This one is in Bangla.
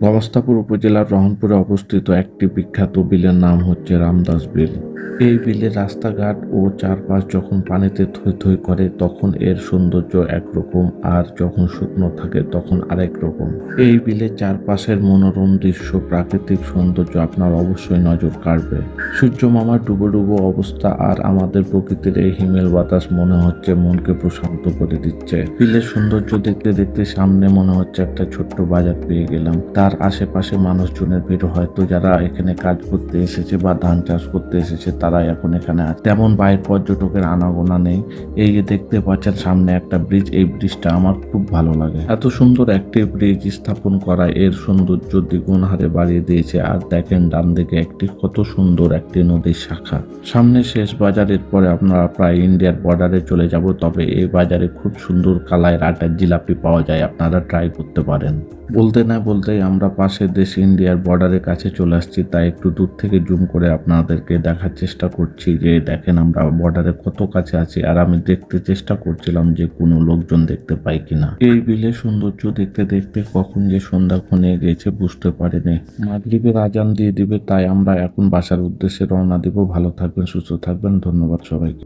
গলস্তাপুর উপজেলার রহনপুরে অবস্থিত একটি বিখ্যাত বিলের নাম হচ্ছে রামদাস বিল। এই বিলের রাস্তাঘাট ও চারপাশ যখন পানিতে থই থই করে, তখন এর সৌন্দর্য একরকম, আর যখন শুকনো থাকে, তখন আরেক রকম। এই বিলের চারপাশের মনোরম দৃশ্য, প্রাকৃতিক সৌন্দর্য আপনার অবশ্যই নজর কাড়বে। সূর্য মামার ডুবো ডুবো অবস্থা আর আমাদের প্রকৃতির এই হিমেল বাতাস মনে হচ্ছে মনকে প্রশান্ত করে দিচ্ছে। বিলের সৌন্দর্য দেখতে দেখতে সামনে মনে হচ্ছে একটা ছোট্ট বাজার পেয়ে গেলাম। তার আশেপাশে মানুষজনের ভিড়, হয়তো যারা এখানে কাজ করতে এসেছে বা ধান চাষ করতে এসেছে তারা এখন এখানে আছে। তেমন বাইরের পর্যটকের আনাগোনা নেই। এই যে দেখতে পাচ্ছেন সামনে একটা ব্রিজ এই ব্রিজটা আমার খুব ভালো লাগে। এত সুন্দর একটি ব্রিজ স্থাপন করা, এর সৌন্দর্য দ্বিগুণ হারে বাড়িয়ে দিয়েছে। আর দেখেন ডান দিকে একটি কত সুন্দর একটি নদীর শাখা। সামনে শেষ বাজারের পরে আপনারা প্রায় ইন্ডিয়ার বর্ডারে চলে যাব। তবে এই বাজারে খুব সুন্দর কালাইয়ের আটার জিলাপি পাওয়া যায়। আপনারা ট্রাই করতে পারেন। বলতে না বলতেই আমরা পাশের দেশ ইন্ডিয়ার বর্ডারের কাছে চলে আসছি। তাই একটু দূর থেকে জুম করে আপনাদেরকে দেখার চেষ্টা করছি যে, দেখেন আমরা বর্ডারে কত কাছে আছি, আর আমি দেখতে চেষ্টা করছিলাম যে, কোনো লোকজন দেখতে পাই কিনা। এই বিলের সৌন্দর্য দেখতে দেখতে কখন যে সন্ধ্যা ক্ষণে গেছে বুঝতে পারিনি। মাগরিবের আজান দিয়ে দিবে, তাই আমরা এখন বাসার উদ্দেশ্যে রওনা দিব। ভালো থাকবেন, সুস্থ থাকবেন। ধন্যবাদ সবাইকে।